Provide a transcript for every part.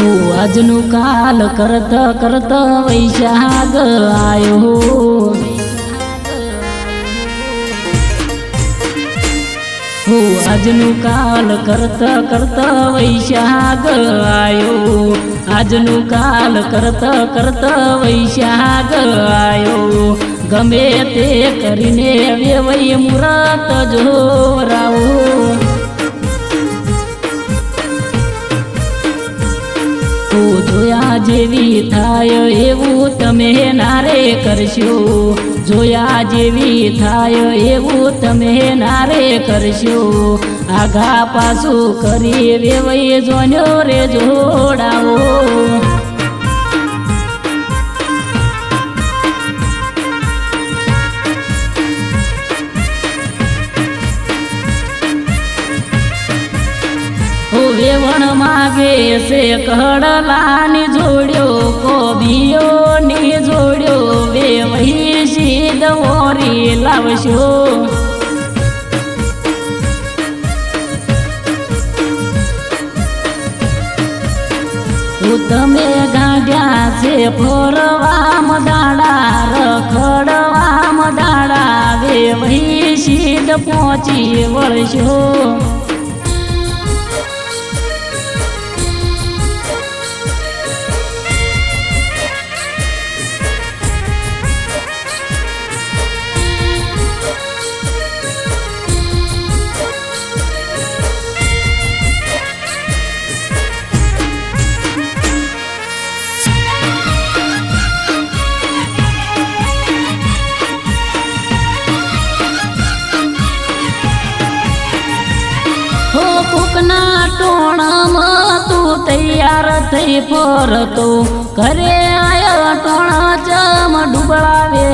હું આજનું કાલ કરત કરત વૈશાખ આયો હું. આજનું કાલ કરત કરત વૈશાખ આયો આજનું કાલ કરત કરત વૈશાખ આયો ગમે તે કરીને વેવઈ મુરત જોરાવો જેવી થાય એવું તમે નારે કરશો. જોયા જેવી થાય એવું તમે નારે કરશો. આઘા પાછું કરી વેવાઈ, જોન્યો રે જોડાવો. ઓ માગે છે કડલાની જોડ્યો કોબીઓની જોડ્યો વેવહી સીધ દોરી લાવશો. તમે ગાંડ્યા છે ફરવામ દાડા રખડવામ દાડા વેવહી સીધ પહોંચી વળશો. તૈયાર ફરતો. ઘરે આયો ટોણા ચમ ડૂબળાવે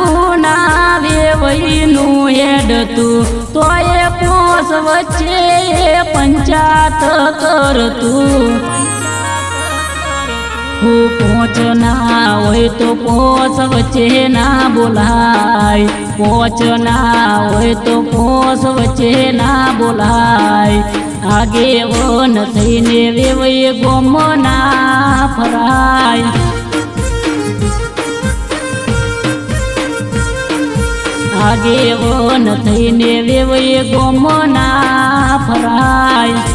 હો ના વેવઈનું હેડતું તોય પોસ વચ્ચે પંચાત કરતું. હું પોચ ના હોય તો પોચ વચ્ચે ના બોલાય. પોચ ના હોય તો પોસ વચ્ચે ના બોલાય. આગે વન થઈને વેવય ગોમ ના ફરાય આગે વન થઈને વેવય ગોમ ના ફરાય.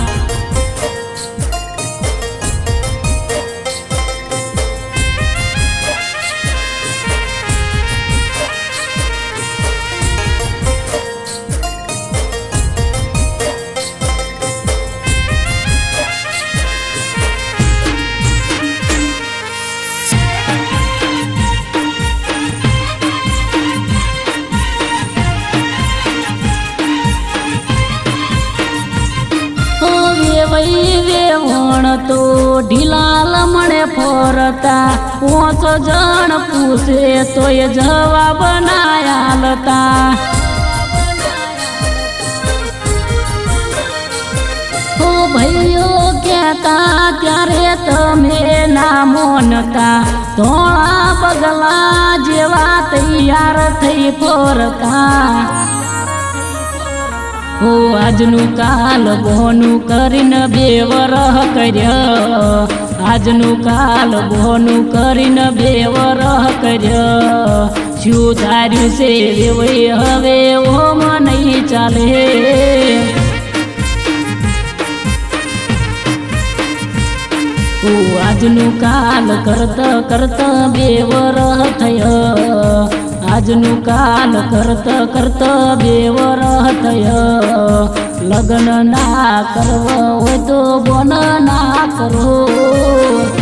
તો ઢીલાલ મળે ફરતા. પોચ જણ પૂછે તો એ જવાબ નાયાલતા તો ભાઈઓ કહેતા, ત્યારે તમે ના મોનતા. ધોળા પગલા જેવા તૈયાર થઈ ફરતા. ઓ આજનું કાલ બોનું કરીને બે વરહ કર્ય. આજનું કાલ બોનું કરીને બે વરહ કર્ય. શું ધાર્યું છે વેવઈ હવે ઓમાં નહીં ચાલે. આજનું કાલ કરત કરતા બે વરહ થયા. આજનું કાલ કરત કરત બે વરહ થય લગ્ન ના કરવો હોય તો બોન ના કરો.